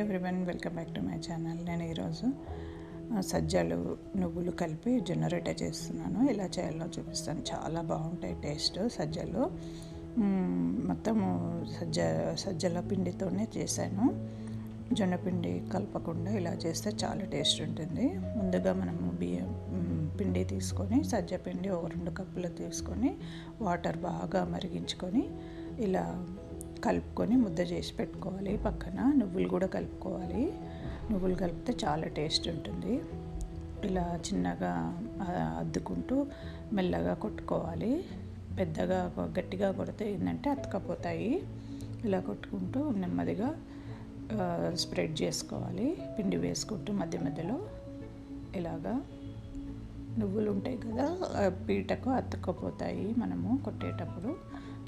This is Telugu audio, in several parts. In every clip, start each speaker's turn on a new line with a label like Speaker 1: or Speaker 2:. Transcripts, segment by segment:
Speaker 1: Everyone welcome back to my channel. నేను ఈరోజు సజ్జలు నువ్వులు కలిపి జొన్న రొట్టె చేస్తున్నాను. ఎలా చేయాలో చూపిస్తాను. చాలా బాగుంటాయి టేస్ట్ సజ్జలు. మొత్తము సజ్జ సజ్జల పిండితోనే చేశాను. జొన్న పిండి కలపకుండా ఇలా చేస్తే చాలా టేస్ట్ ఉంటుంది. ముందుగా మనము బియ్యం పిండి తీసుకొని సజ్జ పిండి ఒక రెండు కప్పులు తీసుకొని వాటర్ బాగా మరిగించుకొని ఇలా కలుపుకొని ముద్ద చేసి పెట్టుకోవాలి. పక్కన నువ్వులు కూడా కలుపుకోవాలి. నువ్వులు కలిపితే చాలా టేస్ట్ ఉంటుంది. ఇలా చిన్నగా అద్దుకుంటూ మెల్లగా కొట్టుకోవాలి. పెద్దగా గట్టిగా కొడితే ఏంటంటే అతకపోతాయి. ఇలా కొట్టుకుంటూ నెమ్మదిగా స్ప్రెడ్ చేసుకోవాలి. పిండి వేసుకుంటూ మధ్య మధ్యలో. ఇలాగా నువ్వులు ఉంటాయి కదా పీటకు అతుక్కపోతాయి మనము కొట్టేటప్పుడు.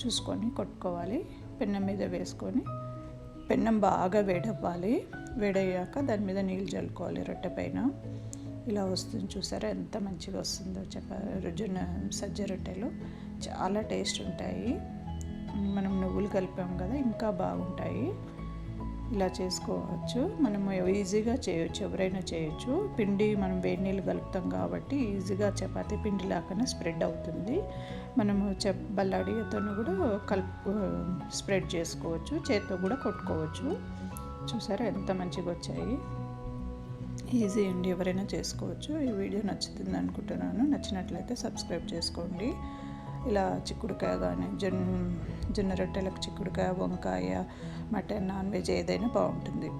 Speaker 1: చూసుకొని కొట్టుకోవాలి. పెన్నం మీద వేసుకొని పెన్నం బాగా వేడవ్వాలి. వేడయ్యాక దాని మీద నీళ్ళు చల్లుకోవాలి రొట్టె పైన. ఇలా వస్తుంది చూసారా? ఎంత మంచిగా వస్తుందో చెప్ప రుజున సజ్జ రొట్టెలు. చాలా టేస్ట్ ఉంటాయి. మనం నువ్వులు కలిపాం కదా ఇంకా బాగుంటాయి. ఇలా చేసుకోవచ్చు. మనము ఈజీగా చేయొచ్చు ఎవరైనా చేయొచ్చు. పిండి మనం వేడి నీళ్ళు కలుపుతాం కాబట్టి ఈజీగా చపాతీ పిండి లాగానే స్ప్రెడ్ అవుతుంది. మనము చె బల్లాడితోను కూడా కలుపు స్ప్రెడ్ చేసుకోవచ్చు. చేత్తో కూడా కొట్టుకోవచ్చు. చూసారా ఎంత మంచిగా వచ్చాయి. ఈజీ అండి ఎవరైనా చేసుకోవచ్చు. ఈ వీడియో నచ్చుతుంది అనుకుంటున్నాను. నచ్చినట్లయితే సబ్స్క్రైబ్ చేసుకోండి. ఇలా చిక్కుడుకాయ కానీ జొన్న జొన్న రొట్టెలకు చిక్కుడుకాయ వంకాయ మటన్ నాన్ వెజ్ ఏదైనా బాగుంటుంది.